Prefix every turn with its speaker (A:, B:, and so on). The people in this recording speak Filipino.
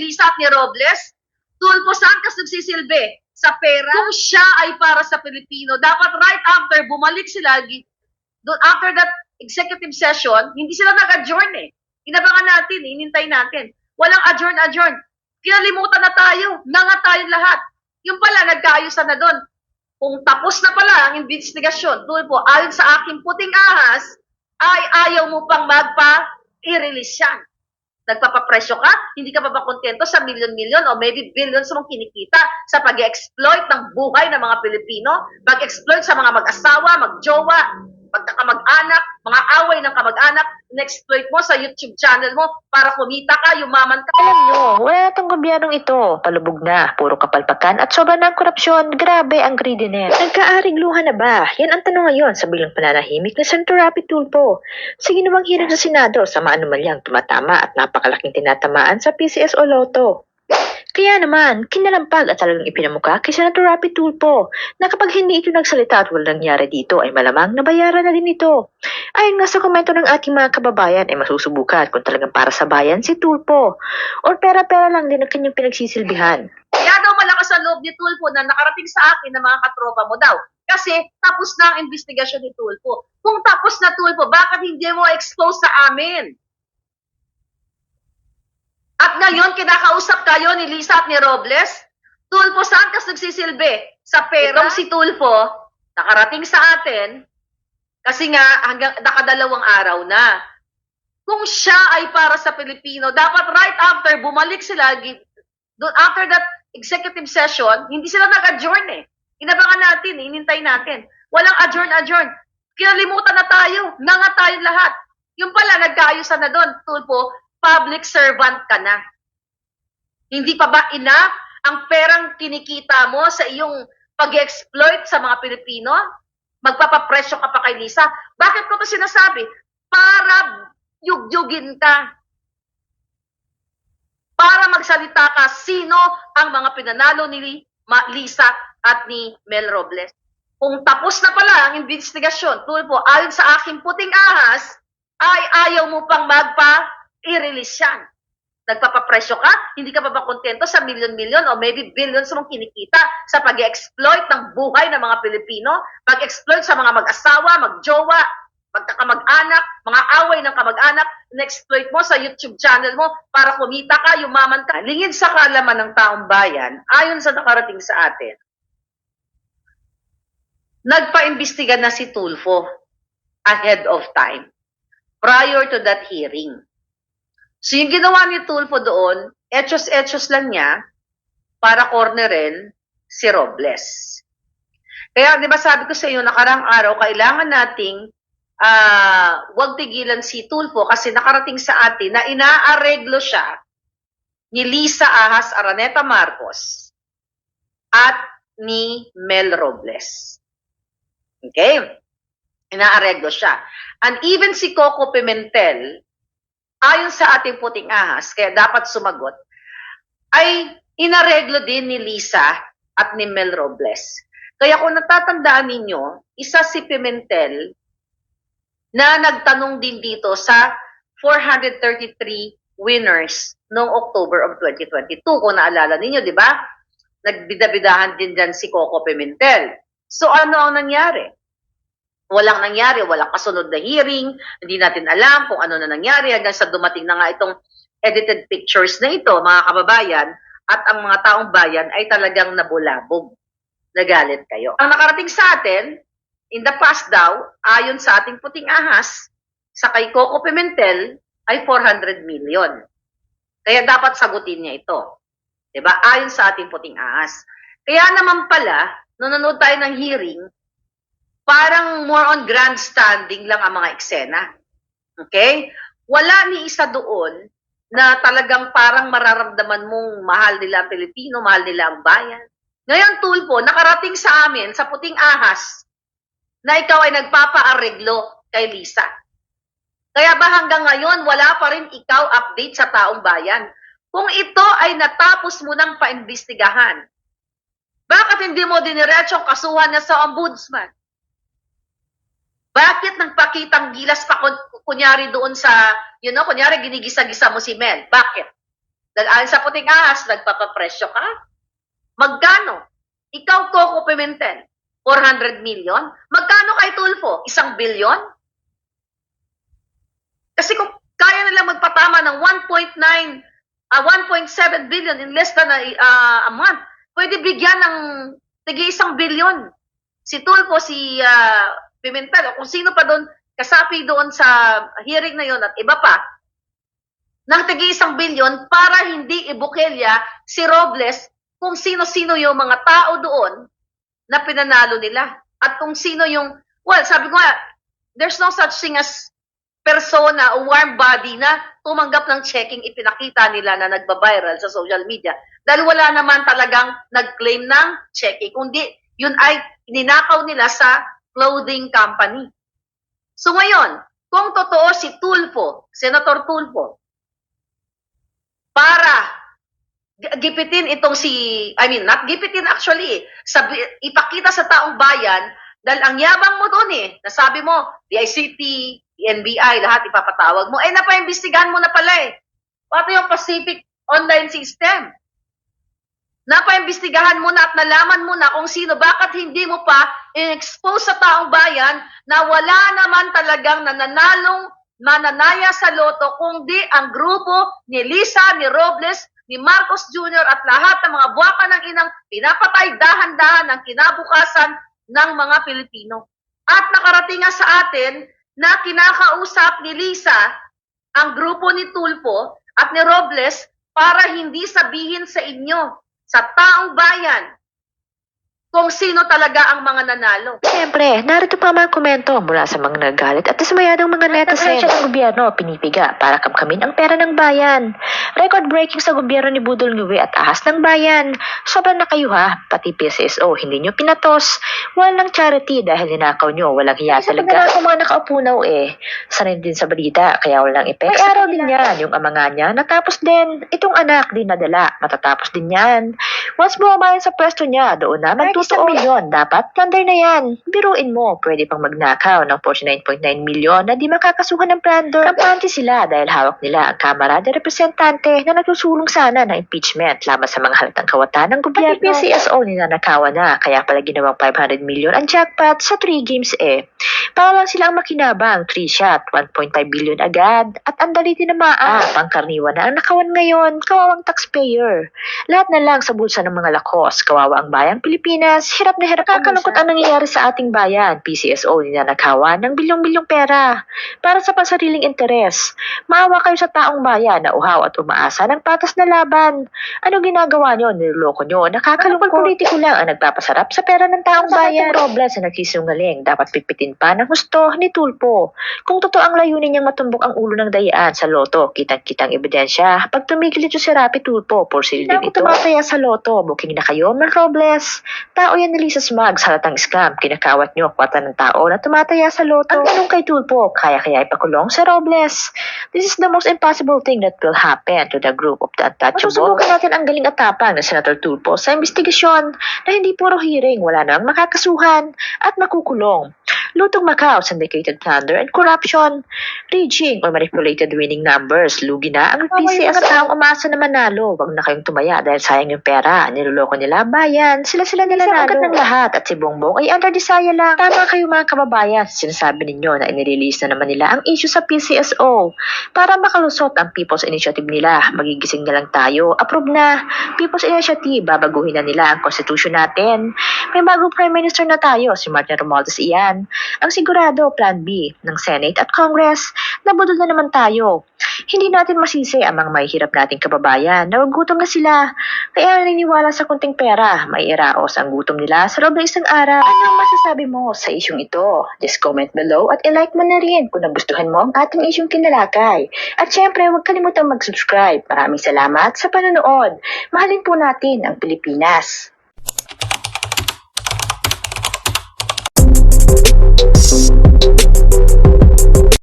A: Lisa at ni Robles? Tulpo, saan ka nagsisilbi? Sa pera? Kung siya ay para sa Pilipino, dapat right after, bumalik sila, doon after that executive session, hindi sila nag-adjourn eh. Inabangan natin, inintay natin. Walang adjourn-adjourn. Kinalimutan na tayo. Nanga tayo lahat. Yung pala, nagkaayusan na doon. Kung tapos na pala ang investigasyon, tulpo, ayon sa aking puting ahas, ay ayaw mo pang magpa-i-release yan. Nagpapapresyo ka, hindi ka pa ba kontento sa milyon-milyon o maybe billions mong kinikita sa pag exploit ng buhay ng mga Pilipino, pag-exploit sa mga mag-asawa, mag-jowa, pagkakamag-anak, mga away ng kamag-anak, in-exploit mo sa YouTube channel mo para kumita ka, yumaman ka.
B: Alam nyo, wala itong gobyernong ito. Palubog na, puro kapalpakan at sobra ng korupsyon. Grabe ang greediness. Nagkaarigluhan na ba? Yan ang tanong ngayon sa bilang pananahimik na Senator Rapi Tulpo. Sa ginawang hearing sa Senado sa maanumalyang tumatama at napakalaking tinatamaan sa PCS o Lotto. Kaya naman, kinalampag at talagang ipinamuka kay Senator Rapi Tulpo na kapag hindi ito nagsalita at walang nangyari dito ay malamang nabayaran na din ito. Ayon nga sa komento ng ating mga kababayan ay masusubukan kung talagang para sa bayan si Tulpo or pera-pera lang din ang kanyang pinagsisilbihan.
A: Kaya daw malakas ang loob ni Tulfo na nakarating sa akin ng mga katropa mo daw. Kasi tapos na ang investigasyon ni Tulfo. Kung tapos na Tulfo, bakit hindi mo expose sa amin? At ngayon, kinakausap kayo ni Lisa at ni Robles. Tulfo, saan ka nagsisilbi? Sa pera? Itong si Tulfo, nakarating sa atin, kasi nga hanggang nakadalawang araw na. Kung siya ay para sa Pilipino, dapat right after, bumalik sila, doon after that executive session, hindi sila nag-adjourn eh. Inabangan natin, inintay natin. Walang adjourn-adjourn. Kinalimutan na tayo. Nanga tayo lahat. Yung pala, nagkaayusan na doon. Tulpo, public servant ka na. Hindi pa ba enough ang perang kinikita mo sa iyong pag-exploit sa mga Pilipino? Magpapapresyo ka pa kay Lisa? Bakit ko to sinasabi? Para yugyugin ka para magsalita ka sino ang mga pinanalo ni Lisa at ni Mel Robles. Kung tapos na pala ang investigasyon, tulpo, ayon sa aking puting ahas, ay ayaw mo pang magpa-i-release yan. Nagpapapresyo ka, hindi ka pa ba kontento sa milyon-milyon o maybe billions mong kinikita sa pag exploit ng buhay ng mga Pilipino, pag-exploit sa mga mag-asawa, mag-jowa, magkakamag-anak, mga away ng kamag-anak, in-exploit mo sa YouTube channel mo para kumita ka, yumaman ka. Lingid sa kalaman ng taong bayan, ayon sa nakarating sa atin, nagpa-imbestiga na si Tulfo ahead of time, prior to that hearing. So yung ginawa ni Tulfo doon, etchos-etchos lang niya para cornerin si Robles. Kaya 'di ba sabi ko sa iyo nakarang araw kailangan nating ah wag tigilan si Tulfo kasi nakarating sa atin na inaareglo siya ni Lisa Ahas Araneta Marcos at ni Mel Robles. Okay? Inaareglo siya. And even si Coco Pimentel, ayon sa ating puting ahas, kaya dapat sumagot, ay inareglo din ni Lisa at ni Mel Robles. Kaya kung natatandaan ninyo, isa si Pimentel na nagtanong din dito sa 433 winners noong October of 2022. Kung naalala ninyo, di ba? Nagbidabidahan din dyan si Coco Pimentel. So ano ang nangyari? Walang nangyari, walang kasunod na hearing, hindi natin alam kung ano na nangyari hanggang sa dumating na nga itong edited pictures na ito, mga kababayan, at ang mga taong bayan ay talagang nabulabog. Nagalit kayo. Ang nakarating sa atin, in the past daw, ayon sa ating puting ahas, sa kay Coco Pimentel ay 400 million. Kaya dapat sagutin niya ito. ba? Ayon sa ating puting ahas. Kaya naman pala, nung nanonood tayo ng hearing, parang more on grandstanding lang ang mga eksena. Okay? Wala ni isa doon na talagang parang mararamdaman mong mahal nila ang Pilipino, mahal nila ang bayan. Ngayon, Tulpo, nakarating sa amin sa puting ahas na ikaw ay nagpapaareglo kay Lisa. Kaya ba hanggang ngayon, wala pa rin ikaw update sa taong bayan? Kung ito ay natapos mo ng paimbestigahan, bakit hindi mo diniretsyong kasuhan niya sa ombudsman? Bakit nagpakitang gilas pa kun- kunyari doon sa, you know, kunyari ginigisa-gisa mo si Mel? Bakit? Dahil sa puting ahas, nagpapapresyo ka. Magkano? Ikaw, Coco Pimentel, 400 million. Magkano kay Tulfo? Isang bilyon? Kasi kung kaya nilang magpatama ng 1.9, ah, 1.7 billion in less than a, ah, a month, pwede bigyan ng tigi isang bilyon. Si Tulfo, si ah, Pimentel, o kung sino pa doon, kasapi doon sa hearing na yon at iba pa, ng tigi isang bilyon para hindi ibukelya si Robles kung sino-sino yung mga tao doon na pinanalo nila. At kung sino yung, well, sabi ko nga, there's no such thing as persona o warm body na tumanggap ng checking ipinakita nila na nagba-viral sa social media. Dahil wala naman talagang nag-claim ng checking, kundi yun ay ninakaw nila sa clothing company. So ngayon, kung totoo si Tulfo, Senator Tulfo, para gipitin itong si, I mean, not gipitin actually, sabi, ipakita sa taong bayan, dahil ang yabang mo doon eh, nasabi mo, DICT, NBI, lahat ipapatawag mo, eh napaimbestigahan mo na pala eh. Pati yung Pacific Online System. Napaimbestigahan mo na at nalaman mo na kung sino, bakit hindi mo pa in-expose sa taong bayan na wala naman talagang nananalong mananaya sa loto kundi ang grupo ni Lisa, ni Robles, ni Marcos Jr. at lahat ng mga buwaka ng inang pinapatay dahan-dahan ng kinabukasan ng mga Pilipino. At nakarating nga sa atin na kinakausap ni Lisa ang grupo ni Tulfo at ni Robles para hindi sabihin sa inyo, sa taong bayan, kung sino talaga ang mga nanalo.
B: Siyempre, narito pa mga komento mula sa mga nagalit at dismayadong mga netizen. Ng gobyerno pinipiga para kamkamin ang pera ng bayan. Record-breaking sa gobyerno ni Budol Nguwe at ahas ng bayan. Sobrang na kayo ha, pati PCSO, hindi nyo pinatos. Walang charity dahil ninakaw nyo, walang hiya talaga. Isa pa mga nakaupunaw eh. Sanay din sa balita, kaya walang epekto. May araw din yan, yung ama nga niya, natapos din. Itong anak din nadala, matatapos din yan. Once bumabayan sa pwesto niya, doon na magtutuon. milyon, dapat plunder na yan. Biruin mo, pwede pang magnakaw ng 49.9 milyon na di makakasuhan ng plunder. Kampante sila dahil hawak nila ang Kamara de Representante na nagsusulong sana ng impeachment laban sa mga halatang kawatan ng gobyerno. Pati PCSO ninanakawan na, kaya pala ginawang 500 milyon ang jackpot sa 3 games eh. Para lang silang makinabang, 3 shot, 1.5 billion agad, at ang dali tinamaan. Ah, pangkarniwan na ang nakawan ngayon, kawawang taxpayer. Lahat na lang sa bulsa ng mga lakos, kawawa ang bayang Pilipinas, hirap na hirap kakalungkot ang nangyayari sa ating bayan. PCSO ninanakawan ng bilyong-bilyong pera para sa pansariling interes. Maawa kayo sa taong bayan na uhaw at umaasa ng patas na laban. Ano ginagawa nyo? Niloloko nyo? Nakakalungkot politiko lang ang nagpapasarap sa pera ng taong bayan. Sa Robles na nagsisungaling, dapat pipitin pa ng husto ni Tulpo. Kung totoo ang layunin niyang matumbok ang ulo ng dayaan sa loto, kitang-kitang ebidensya. Pag tumigil ito si Rapi Tulpo, porsil din ito. tumataya sa loto, booking na kayo, Mal Robles. Tao yan ni Lisa Smugs, halatang scam. Kinakawat niyo kwata ng tao na tumataya sa loto. Ang tanong kay Tulpo, kaya-kaya ipakulong sa Robles. This is the most impossible thing that will happen to the group of the untouchable. Masusubukan natin ang galing at tapang ng Senator Tulpo sa investigasyon na hindi puro hearing, wala nang makakasuhan at makukulong. Lutong Macau, syndicated plunder and corruption, rigging or manipulated winning numbers, lugi na ang PCS sa taong umasa na manalo. Huwag na kayong tumaya dahil sayang yung pera. Niloloko nila bayan. Sila-sila nila nalo. ng lahat at si Bongbong ay under desire lang. Tama kayo mga kababayan. Sinasabi ninyo na inirelease na naman nila ang issue sa PCSO para makalusot ang People's Initiative nila. Magigising na lang tayo. Approve na. People's Initiative, babaguhin na nila ang konstitusyon natin. May bagong Prime Minister na tayo, si Martin Romualdez iyan. Ang sigurado, Plan B ng Senate at Congress, nabudol na naman tayo. Hindi natin masisi ang mga mahihirap nating kababayan. Nagugutom na sila. Kaya naniniwala sa kunting pera, may iraos ang gutom nila sa loob ng isang araw. Anong masasabi mo sa isyong ito? Just comment below at ilike mo na rin kung nagustuhan mo ang ating isyong kinalakay. At syempre, huwag kalimutang mag-subscribe. Maraming salamat sa panonood. Mahalin po natin ang Pilipinas. Thank